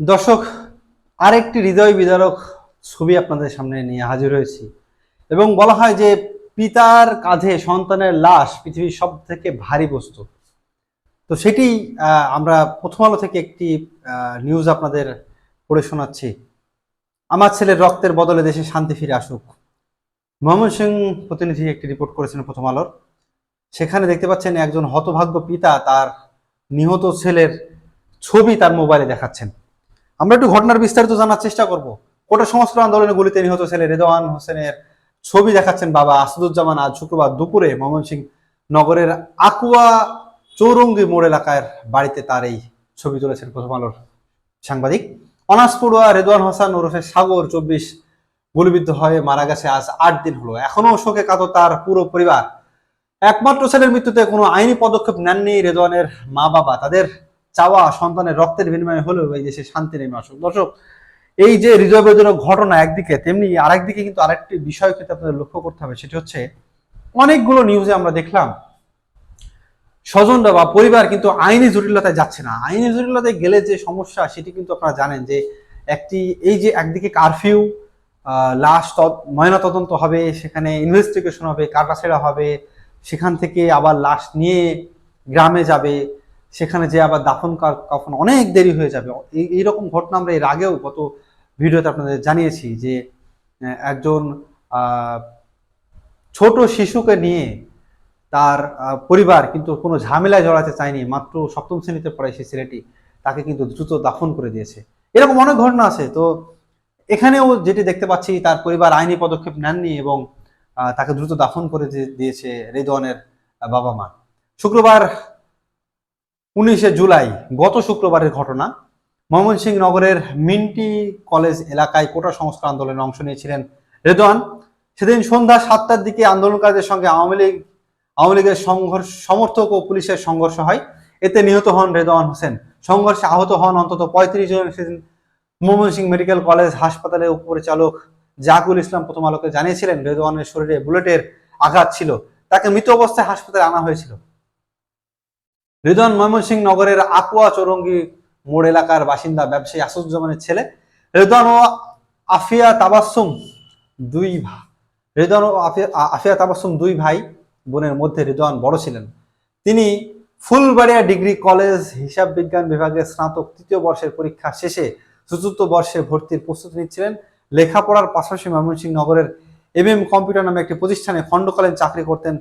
দর্শক, আরেকটি হৃদয় বিদারক ছবি আপনাদের সামনে নিয়ে হাজির হয়েছি। এবং বলা হয় যে, পিতার কাঁধে সন্তানের লাশ পৃথিবীর সব থেকে ভারী বস্তু। তো সেটি আমরা প্রথম আলো থেকে একটি নিউজ আপনাদের পড়ে শোনাচ্ছি। আমার ছেলের রক্তের বদলে দেশে শান্তি ফিরে আসুক। মোহাম্মদ সিং প্রতিনিধি একটি রিপোর্ট করেছেন প্রথম আলোর। সেখানে দেখতে পাচ্ছেন একজন হতভাগ্য পিতা তার নিহত ছেলের ছবি তার মোবাইলে দেখাচ্ছেন। আমরা একটু ঘটনার বিস্তারিত জানার চেষ্টা করব। কোটা সংস্কার আন্দোলনে গুলিতে নিহত ছেলে রেদওয়ান হোসেনের ছবি দেখাচ্ছেন বাবা আসাদুজ্জামান আজ শুক্রবার দুপুরে ময়মনসিংহ নগরের আকুয়া চৌরঙ্গি মোড় এলাকার বাড়িতে তার এই ছবি তুলেছেন প্রথম আলোর সাংবাদিক। অনার্স পড়ুয়া রেদওয়ান হোসেন ওরফে সাগর চব্বিশ গুলিবিদ্ধ হয়ে মারা গেছে আজ আট দিন হলো। এখনও শোকে কাতর তার পুরো পরিবার। একমাত্র ছেলের মৃত্যুতে কোনো আইনি পদক্ষেপ নেননি রেদওয়ানের মা বাবা তাদের চাওয়া সন্তানের রক্তের বিনিময়ে হলেও এই দেশে শান্তি নেমে আসুক দর্শক, এই যে হৃদয় বেদনক ঘটনা একদিকে, তেমনি আরেকদিকে কিন্তু আরেকটি বিষয় কিন্তু আপনাদের লক্ষ্য করতে হবে, সেটি হচ্ছে অনেকগুলো নিউজে আমরা দেখলাম, স্বজনরা বা পরিবার কিন্তু আইনি জটিলতায় যাচ্ছে না। আইনি জটিলতায় গেলে যে সমস্যা, সেটি কিন্তু আপনারা জানেন যে একটি, এই যে একদিকে কারফিউ লাশ ময়না তদন্ত হবে, সেখানে ইনভেস্টিগেশন হবে কাটাছেড়া হবে, সেখান থেকে আবার লাশ নিয়ে গ্রামে যাবে সেখানে যে আবার দাফন কা- কাফন অনেক দেরি হয়ে যাবে। এই এইরকম ঘটনা আমরা এর আগেও গত ভিডিওতে আপনাদের জানিয়েছি যে একজন ছোট শিশুকে নিয়ে তার পরিবার কিন্তু কোনো ঝামেলায় জড়াতে চায়নি, মাত্র সপ্তম শ্রেণীতে পড়ায় সেই ছেলেটি, তাকে কিন্তু দ্রুত দাফন করে দিয়েছে। এরকম অনেক ঘটনা আছে। তো এখানেও যেটি দেখতে পাচ্ছি, তার পরিবার আইনি পদক্ষেপ নেননি এবং তাকে দ্রুত দাফন করে দিয়ে- দিয়েছে রেদওয়ানের বাবা মা শুক্রবার উনিশে জুলাই, গত শুক্রবারের ঘটনা। ময়মনসিংহ নগরের মিন্টি কলেজ এলাকায় কোটা সংস্কার আন্দোলনে অংশ নিয়েছিলেন রেদওয়ান সেদিন সন্ধ্যা সাতটার দিকে আন্দোলনকারীদের সঙ্গে আওয়ামী লীগ, আওয়ামী লীগের সংঘর্ষ, সমর্থক ও পুলিশের সংঘর্ষ হয়। এতে নিহত হন রেদওয়ান হোসেন। সংঘর্ষে আহত হন অন্তত পঁয়ত্রিশ জন। সেদিন ময়মনসিংহ মেডিকেল কলেজ হাসপাতালের উপপরিচালক জাকুল ইসলাম প্রথম আলোকে জানিয়েছিলেন রেদওয়ানের শরীরে বুলেটের আঘাত ছিল। তাকে মৃত অবস্থায় হাসপাতালে আনা হয়েছিল। রিদওয়ান ময়মনসিংহ নগরের আকুয়া চৌরঙ্গি মোড় এলাকার বাসিন্দা ব্যবসায়ী আসুজ্জামানের ছেলে রেদওয়ান ও আফিয়া তাবাসুম দুই ভা- রেদওয়ান ও আফিয়া- তাবাসুম দুই ভাই বোনের মধ্যে রেদওয়ান বড় ছিলেন। তিনি ফুলবাড়িয়া ডিগ্রি কলেজ হিসাব বিজ্ঞান বিভাগের স্নাতক তৃতীয় বর্ষের পরীক্ষা শেষে চতুর্থ বর্ষে ভর্তির প্রস্তুতি নিচ্ছিলেন। লেখাপড়ার পাশাপাশি ময়মনসিংহ নগরের এমএম কম্পিউটার নামে একটি প্রতিষ্ঠানে খণ্ডকালীন চাকরি করতেন।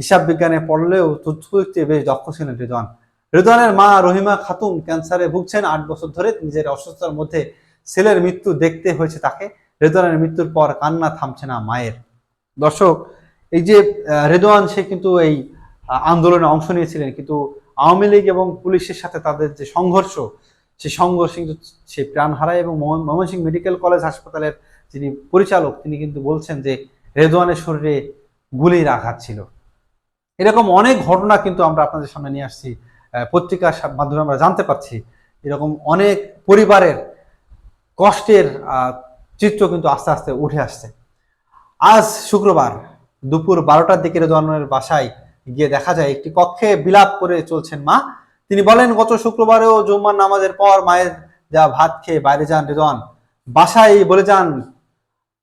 হিসাব বিজ্ঞানে পড়লেও তথ্যপ্রযুক্তিতে বেশ দক্ষ ছিলেন রেদওয়ান। রেদওয়ানের মা রহিমা খাতুন ক্যান্সারে ভুগছেন আট বছর ধরে। নিজের অসুস্থতার মধ্যে ছেলের মৃত্যু দেখতে হয়েছে তাকে। রেদওয়ানের মৃত্যুর পর কান্না থামছে না মায়ের। দর্শক এই যে আহ, রেদওয়ান সে কিন্তু এই আন্দোলনে অংশ নিয়েছিলেন। কিন্তু আওয়ামী লীগ এবং পুলিশের সাথে তাদের যে সংঘর্ষ সেই সংঘর্ষে কিন্তু সে প্রাণ হারায় এবং ময়মনসিংহ মেডিকেল কলেজ হাসপাতালের যিনি পরিচালক তিনি কিন্তু বলছেন যে রেদওয়ানের শরীরে গুলির আঘাত ছিল। এরকম অনেক ঘটনা কিন্তু আমরা আপনাদের সামনে নিয়ে আসছি। পত্রিকার মাধ্যমে আমরা জানতে পারছি। এরকম অনেক পরিবারের কষ্টের চিত্র কিন্তু আস্তে আস্তে উঠে আসছে। আজ শুক্রবার দুপুর বারোটার দিকে রেদওয়ানের বাসায় গিয়ে দেখা যায়, একটি কক্ষে বিলাপ করে চলছেন মা। তিনি বলেন, গত শুক্রবারেও জুম্মার নামাজের পর মায়ের যা ভাত খেয়ে বাইরে যান রেদওয়ান বাসায় বলে যান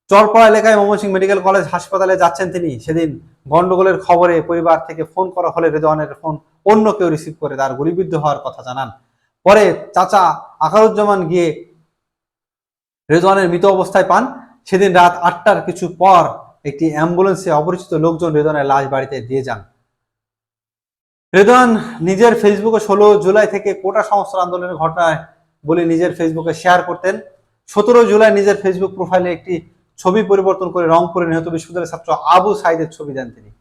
চরপাড়া এলাকায় ময়মনসিংহ মেডিকেল কলেজ হাসপাতালে যাচ্ছেন তিনি। সেদিন গন্ডগোলের খবরে পরিবার থেকে ফোন করা হলে রেদওয়ানের ফোন অন্য কেউ রিসিভ করে তার গুলিবিদ্ধ হওয়ার কথা জানান। পরে চাচা আকারুজ্জামান গিয়ে রেদওয়ানের মৃত অবস্থায় পান। সেদিন রাত আটটার কিছু পর একটি অ্যাম্বুলেন্সে অপরিচিত লোকজন রেদওয়ানের লাশ বাড়িতে দিয়ে যান। রেদওয়ান নিজের ফেসবুকে ষোলো জুলাই থেকে কোটা সংস্কার আন্দোলনের ঘটনায় বলে নিজের ফেসবুকে শেয়ার করতেন। সতেরো জুলাই নিজের ফেসবুক প্রোফাইলে একটি ছবি পরিবর্তন করে রংপুরে নিহত বিশ্ববিদ্যালয়ের ছাত্র আবু সাইদের ছবি দেন তিনি।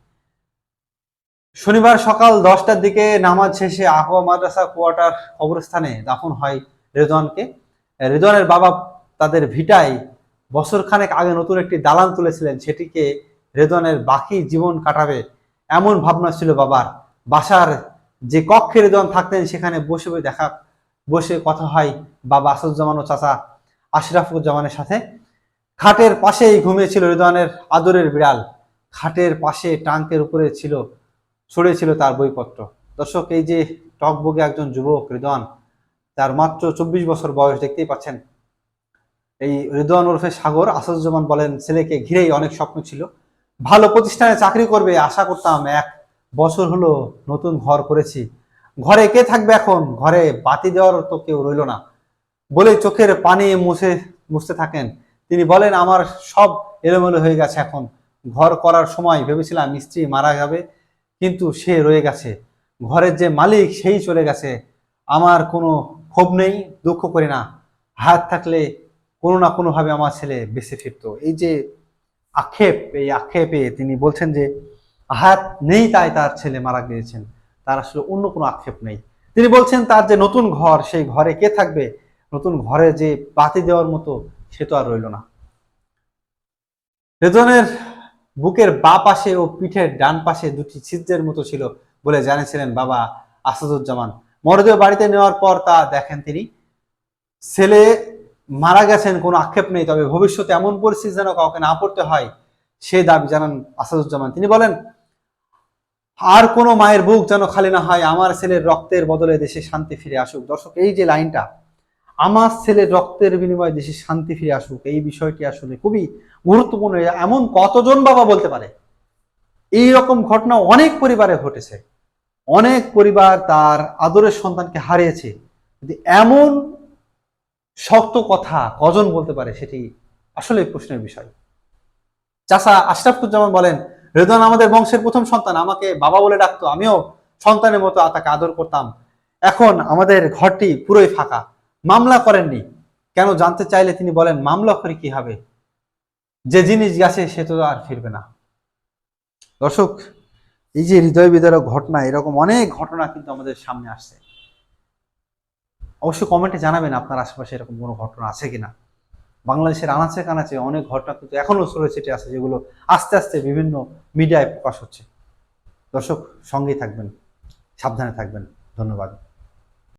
শনিবার সকাল দশটার দিকে নামাজ শেষে আহওয়া মাদ্রাসা কোয়ার্টার কবরস্থানে দাফন হয় রেদওয়ানকে। রেদওয়ানের বাবা তাদের ভিটায় বছর খানেক আগে নতুন একটি দালান তুলেছিলেন, সেটিকে রেদওয়ানের বাকি জীবন কাটাবে এমন ভাবনা ছিল বাবার। বাসার যে কক্ষে রেদওয়ান থাকতেন, সেখানে বসে বসে দেখা, বসে কথা হয় বাবা আসাদুজ্জামান ও চাচা আশরাফুজ্জামানের সাথে। খাটের পাশেই ঘুমিয়েছিল রেদওয়ানের আদরের বিড়াল। খাটের পাশে টাঙ্কের উপরে ছিল, ছড়িয়েছিল তার বইপত্র। দর্শক, এই যে টকবগে একজন যুবক রেদওয়ান, তার মাত্র চব্বিশ বছর বয়স দেখতেই পাচ্ছেন। এই রিদওয়ান ওরফে সাগর আসাদুজ্জামান বলেন, ছেলেকে ঘিরেই অনেক স্বপ্ন ছিল। ভালো প্রতিষ্ঠানে চাকরি করবে, আশা করতাম এক বছর হলো নতুন ঘর করেছি। ঘরে কে থাকবে এখন? ঘরে বাতি দেওয়ার তো কেউ রইল না। বলে চোখের পানি মুছে, মুছতে থাকেন তিনি বলেন, আমার সব এলোমেলো হয়ে গেছে এখন। ঘর করার সময় ভেবেছিলাম স্ত্রী মারা যাবে, কিন্তু সে রয়ে গেছে। ঘরের যে মালিক, সেই চলে গেছে। আমার কোনো ক্ষোভ নেই, দুঃখ করি না। হাত থাকলে কোনো না কোনোভাবে আমার ছেলে বেঁচে ফিরতো। এই যে আক্ষেপ, এই আক্ষেপে তিনি বলছেন যে, হাত নেই তাই তার ছেলে মারা গিয়েছেন। তার আসলে অন্য কোনো আক্ষেপ নেই। তিনি বলছেন, তার যে নতুন ঘর, সেই ঘরে কে থাকবে? নতুন ঘরে যে বাতি দেওয়ার মতো সে তো আর রইল না। রেজনের বুকের বা পাশে ও পিঠের ডান পাশে দুটি ছিদ্রের মতো ছিল বলে জানিয়েছিলেন বাবা আসাদুজ্জামান। মরদেহ বাড়িতে নেওয়ার পর তা দেখেন তিনি। ছেলে মারা গেছেন, কোনো আক্ষেপ নেই, তবে ভবিষ্যতে এমন পরিস্থিতি যেন কাউকে না পড়তে হয়, সে দাবি জানান আসাদুজ্জামান। তিনি বলেন, আর কোনো মায়ের বুক যেন খালি না হয়, আমার ছেলের রক্তের বদলে দেশে শান্তি ফিরে আসুক। দর্শক, এই যে লাইনটা আমার ছেলের রক্তের বিনিময়ে দেশে শান্তি ফিরে আসুক, এই বিষয়টি আসলে খুবই গুরুত্বপূর্ণ। এমন কতজন বাবা বলতে পারে? এই রকম ঘটনা অনেক পরিবারে ঘটেছে। অনেক পরিবার তার আদরের সন্তানকে হারিয়েছে। এমন শক্ত কথা কজন বলতে পারে সেটি আসলে প্রশ্নের বিষয়। চাষা আশরাফুজ্জামান বলেন রেদওয়ান আমাদের বংশের প্রথম সন্তান, আমাকে বাবা বলে ডাকতো, আমিও সন্তানের মতো তাকে আদর করতাম। এখন আমাদের ঘরটি পুরোই ফাঁকা। মামলা করেননি। কেন জানতে চাইলে তিনি বলেন, মামলা করে কি হবে? যে জিনিস গেছে, সে তো আর ফিরবে না। দর্শক, এই যে হৃদয় বিদারক ঘটনা, এরকম অনেক ঘটনা কিন্তু আমাদের সামনে আসছে। অবশ্যই কমেন্টে জানাবেন আপনার আশেপাশে এরকম কোনো ঘটনা আছে কিনা। বাংলাদেশের আনাচে কানাচে অনেক ঘটনা কিন্তু এখনও ছড়ে ছিটে আছে, যেগুলো আস্তে আস্তে বিভিন্ন মিডিয়ায় প্রকাশ হচ্ছে। দর্শক, সঙ্গেই থাকবেন, সাবধানে থাকবেন। ধন্যবাদ।